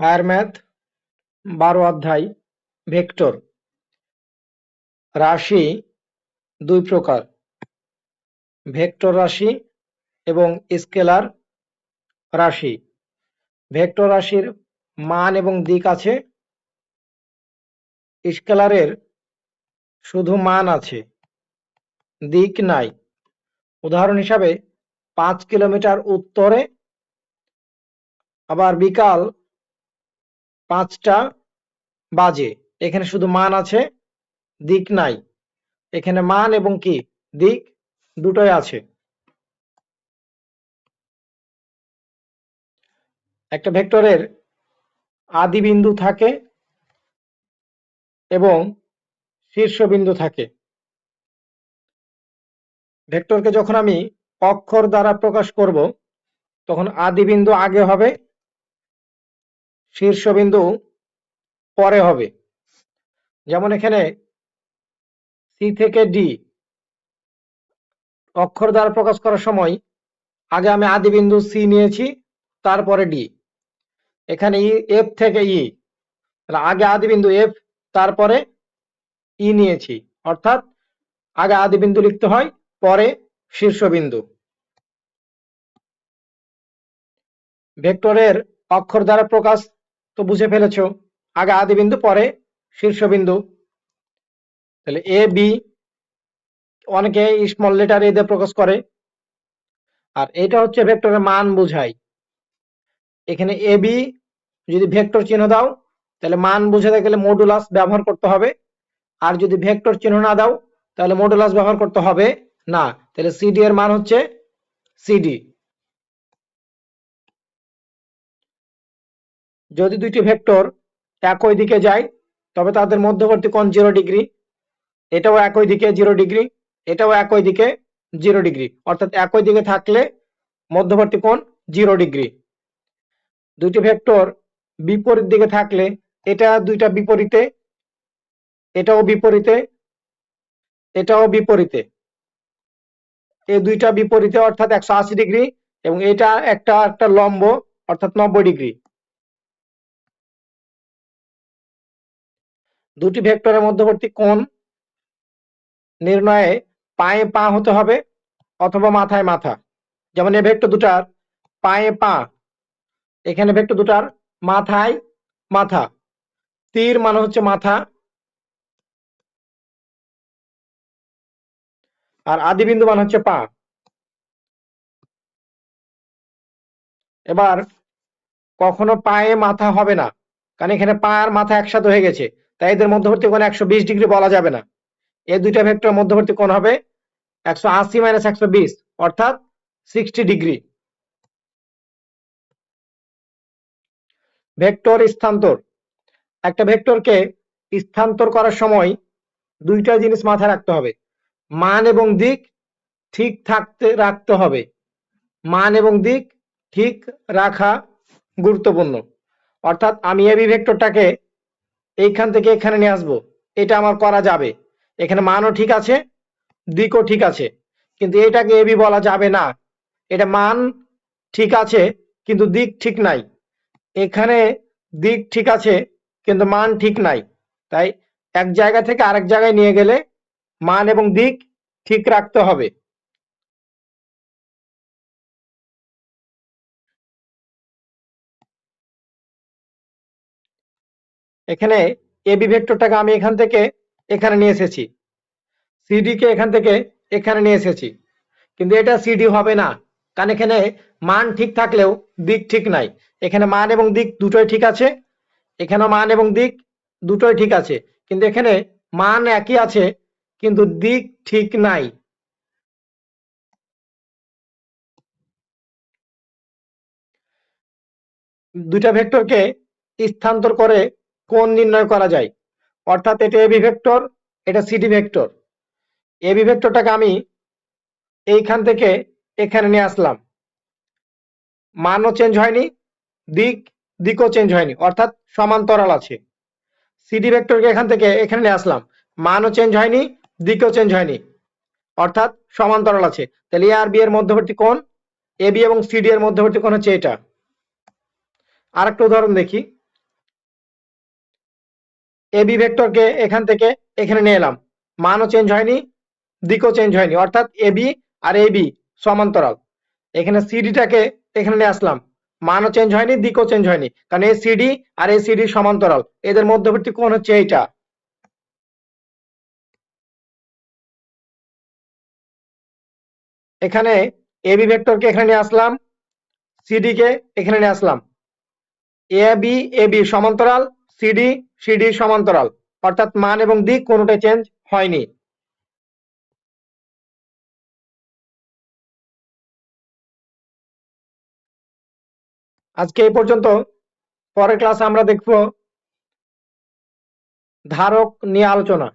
Higher math, বারো অধ্যায়, vector. রাশি দুই প্রকার, ভেক্টর রাশি এবং স্কেলার রাশি। ভেক্টর রাশির মান এবং দিক আছে, স্কেলারের শুধু মান আছে, দিক নাই। উদাহরণ হিসাবে পাঁচ কিলোমিটার উত্তরে, আবার বিকাল পাঁচটা বাজে। এখানে শুধু মান আছে, দিক নাই। এখানে মান এবং কি? দিক দুটোই আছে। একটা ভেক্টরের আদি বিন্দু থাকে এবং শীর্ষবিন্দু থাকে। ভেক্টরকে যখন আমি অক্ষর দ্বারা প্রকাশ করব, তখন আদি বিন্দু আগে হবে শীর্ষবিন্দু পরে হবে। যেমন এখানে সি থেকে ডি অক্ষর দ্বারা প্রকাশ করার সময় আগে আমি আদি বিন্দু সি নিয়েছি, তারপরে ডি এখানে ই এফ থেকে ই আগে আদি বিন্দু এফ তারপরে ই নিয়েছি। অর্থাৎ আগে আদি বিন্দু লিখতে হয়, পরে শীর্ষবিন্দু। ভেক্টরের অক্ষর দ্বারা প্রকাশ তো বুঝে ফেলেছো? আগে আদি বিন্দু, পরে শীর্ষবিন্দু। তাহলে এ বি অনেকে স্মল লেটার এ দিয়ে প্রকাশ করে। আর এটা হচ্ছে ভেক্টরের মান বোঝায় এখানে এ বি যদি ভেক্টর চিহ্ন দাও, তাহলে মান বোঝাতে গেলে মডুলাস ব্যবহার করতে হবে। আর যদি ভেক্টর চিহ্ন না দাও, তাহলে মডুলাস ব্যবহার করতে হবে না। তাহলে সিডি এর মান হচ্ছে সিডি যদি দুইটি ভেক্টর একই দিকে যায়, তবে তাদের মধ্যবর্তী কোণ জিরো ডিগ্রি এটাও একই দিকে জিরো ডিগ্রি এটাও একই দিকে জিরো ডিগ্রি অর্থাৎ একই দিকে থাকলে মধ্যবর্তী কোণ জিরো ডিগ্রি দুইটি ভেক্টর বিপরীত দিকে থাকলে এটা দুইটা বিপরীতে, এটাও বিপরীতে এটাও বিপরীতে। এই দুইটা বিপরীতে অর্থাৎ একশো আশি ডিগ্রি এবং এটা একটা একটা লম্ব, অর্থাৎ নব্বই ডিগ্রি দুটি ভেক্টরের মধ্যবর্তী কোণ নির্ণয়ে পায়ে পা হতে হবে অথবা মাথায় মাথা। যেমন এ ভেক্টর দুটার পায়ে পা, এখানে ভেক্টর দুটার মাথায় মাথা। তীর মানে হচ্ছে মাথা। আর আদি বিন্দু মানে হচ্ছে পা। এবার কখনো পায়ে মাথা হবে না, কারণ এখানে পা আর মাথা একসাথে হয়ে গেছে। তাই এদের মধ্যবর্তী কোণ একশো বিশ ডিগ্রি বলা যাবে না। এই দুইটা ভেক্টর মধ্যবর্তী কোণ হবে একশো আশি মাইনাস একশো বিশ, অর্থাৎ সিক্সটি ডিগ্রি। ভেক্টর স্থানান্তর। একটা ভেক্টরকে স্থানান্তর করার সময় দুইটা জিনিস মাথায় রাখতে হবে। মান এবং দিক ঠিক থাকতে রাখতে হবে। মান এবং দিক ঠিক রাখা গুরুত্বপূর্ণ। অর্থাৎ আমি এবি ভেক্টরটাকে এইখান থেকে এখানে নিয়ে আসব। এটা আমার করা যাবে। এখানে মানও ঠিক আছে, দিকও ঠিক আছে। কিন্তু এটাকে এবি বলা যাবে না। এটা মান ঠিক আছে, কিন্তু দিক ঠিক নাই। এখানে দিক ঠিক আছে, কিন্তু মান ঠিক নাই। তাই এক জায়গা থেকে আরেক জায়গায় নিয়ে গেলে মান এবং দিক ঠিক রাখতে হবে। এখানে এবি ভেক্টরটাকে আমি এখান থেকে এখানে নিয়ে এসেছি। সিডি কে এখান থেকে এখানে নিয়ে এসেছি। কিন্তু এটা সিডি হবে না, কারণ এখানে মান ঠিক থাকলেও দিক ঠিক নাই। এখানে মান এবং দিক দুটোই ঠিক আছে, এখানে মান এবং দিক দুটোই ঠিক আছে। কিন্তু এখানে মান একই আছে, কিন্তু দিক ঠিক নাই। দুইটা ভেক্টরকে স্থানান্তর করে কোণ নির্ণয় করা যায়? অর্থাৎ এটা এবি ভেক্টর এটা সিডি ভেক্টর এবি ভেক্টরটাকে আমি এইখান থেকে এখানে নিয়ে আসলাম। মানও চেঞ্জ হয়নি, দিক, দিকও চেঞ্জ হয়নি, অর্থাৎ সমান্তরাল আছে। সিডি ভেক্টরকে এখান থেকে এখানে নিয়ে আসলাম। মানও চেঞ্জ হয়নি, দিকও চেঞ্জ হয়নি, অর্থাৎ সমান্তরাল আছে। তাহলে এ আর বি এর মধ্যবর্তী কোণ? এ বি এবং সিডি এর মধ্যবর্তী কোণ হচ্ছে এটা। আরেকটা উদাহরণ দেখি। এবি ভেক্টরকে এখান থেকে এখানে নিয়ে এলাম। মানও চেঞ্জ হয়নি, দিকও চেঞ্জ হয়নি। অর্থাৎ এবি আর এবি সমান্তরাল। এখানে সিডিটাকে এখানে নিয়ে আসলাম। মানও চেঞ্জ হয়নি, দিকও চেঞ্জ হয়নি। কারণ এ সিডি আর এ সিডি সমান্তরাল। এদের মধ্যবর্তী কোণ হচ্ছে এইটা। এখানে এবি ভেক্টরকে এখানে নিয়ে আসলাম সিডি কে এখানে নিয়ে আসলাম। এ বি এ বি সমান্তরাল সিডি সিডি সমান্তরাল। অর্থাৎ মান এবং দিক কোনোটাই চেঞ্জ হয়নি। আজকে এই পর্যন্ত। পরের ক্লাসে আমরা দেখব ধারক নিয়ে আলোচনা।